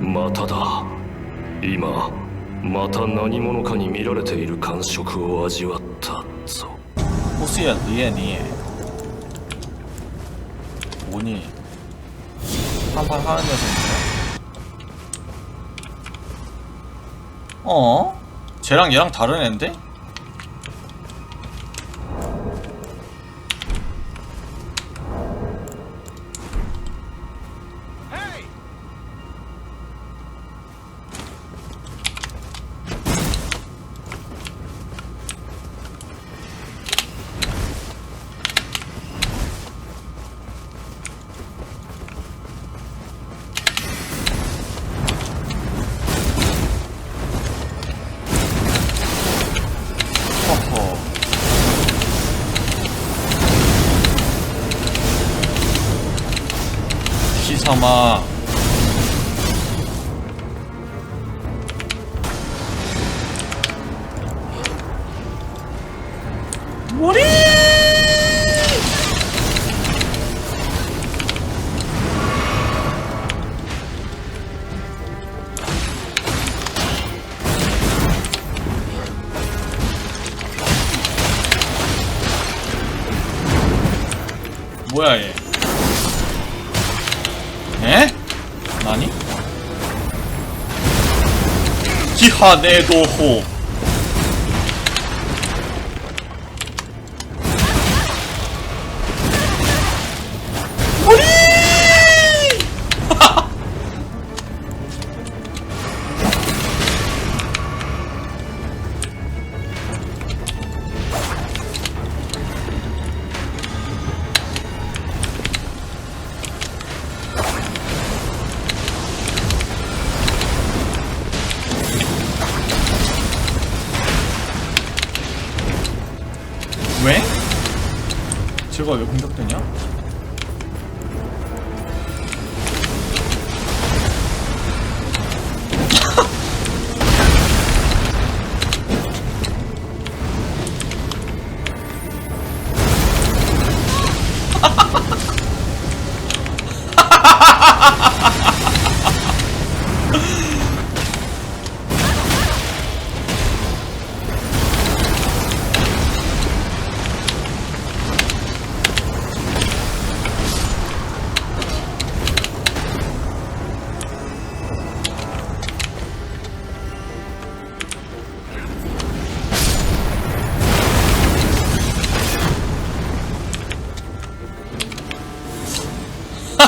まただ今また何者かに見られている感触を味わったぞ 호수야 너야 니 뭐니 한판 하는 녀석인데 어? 쟤랑 얘랑 다른 앤데? 시사 기하네도호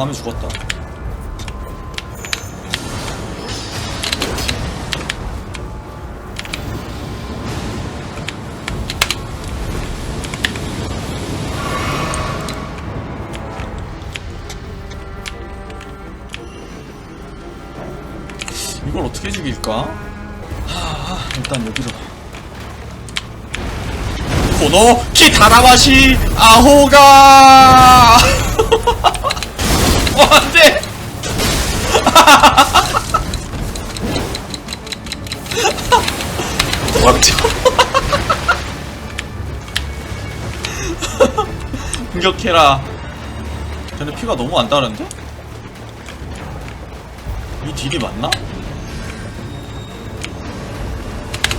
다음에 죽었다. 이걸 어떻게 죽일까? 하, 일단 여기로 코노 키타라마시 아호가! 어, 안 돼! 뭐 도망쳐. 공격해라. 근데 피가 너무 안 다른데? 이 딜이 맞나?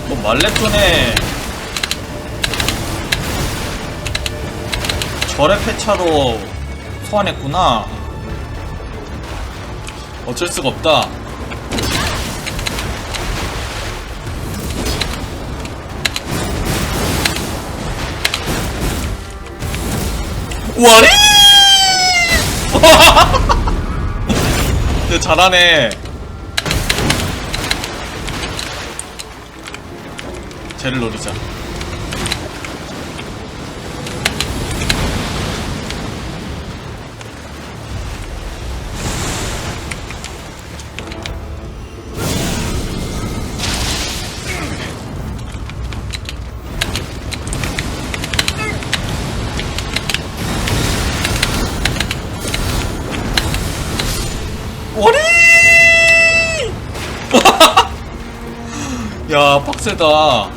뭐 말레톤에 절의 패차로 소환했구나. 어쩔 수가 없다. 와리! 잘하네. 쟤를 노리자. 야, 빡세다.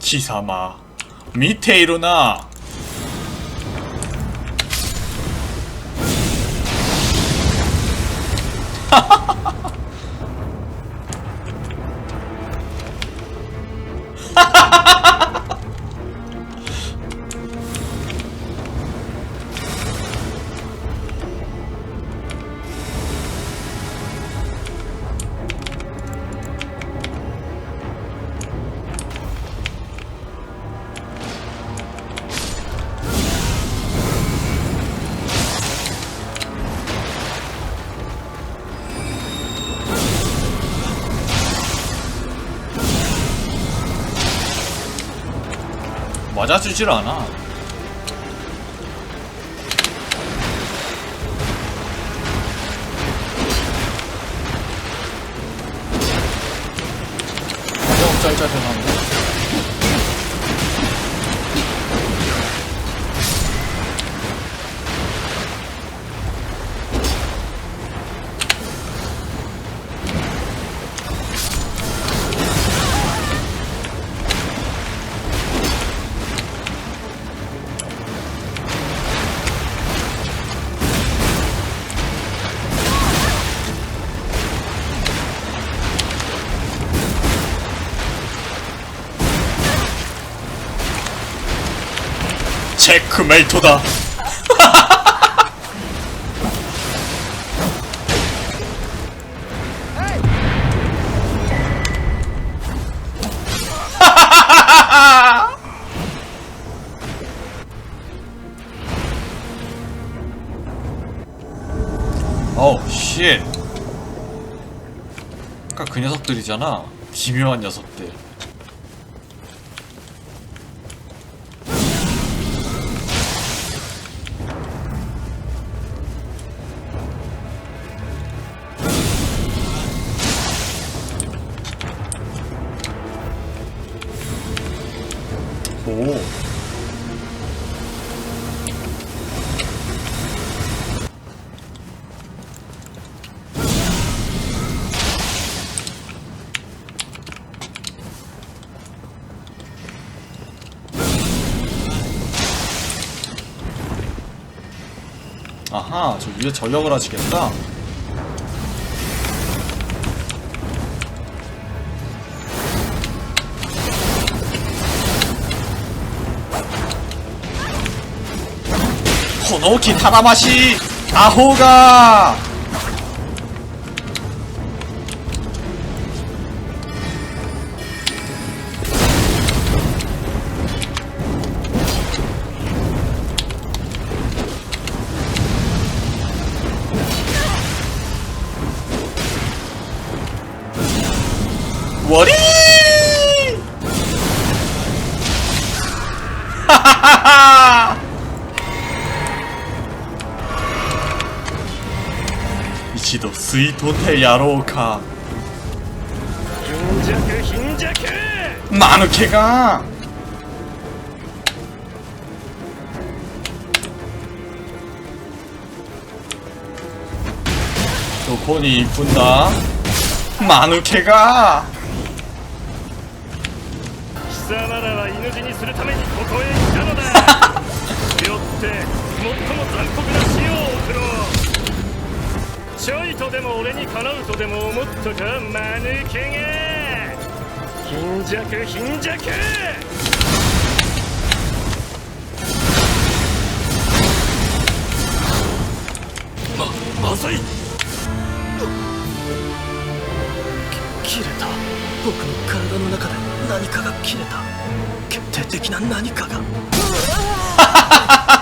지사마 밑에 일어나 맞아주질 않아. 어, 짤짤짤한데 체크메이토다. 어우 쉣 아까 그 녀석들이잖아. 기묘한 녀석들 아하 저 위에 전력을 하시겠다. 코노키 타다마시 아호가 一度吸い取ってやろうか。貧弱貧弱間抜けが。どこに行くんだ？間抜けが。貴様らは犬死にするためにここへ来たのだ。よって最も残酷な死を送ろうちょいとでも俺にかなうとでも思ったか間抜けが。貧弱貧弱。ままずい。切れた。僕の体の中で何かが切れた。決定的な何かが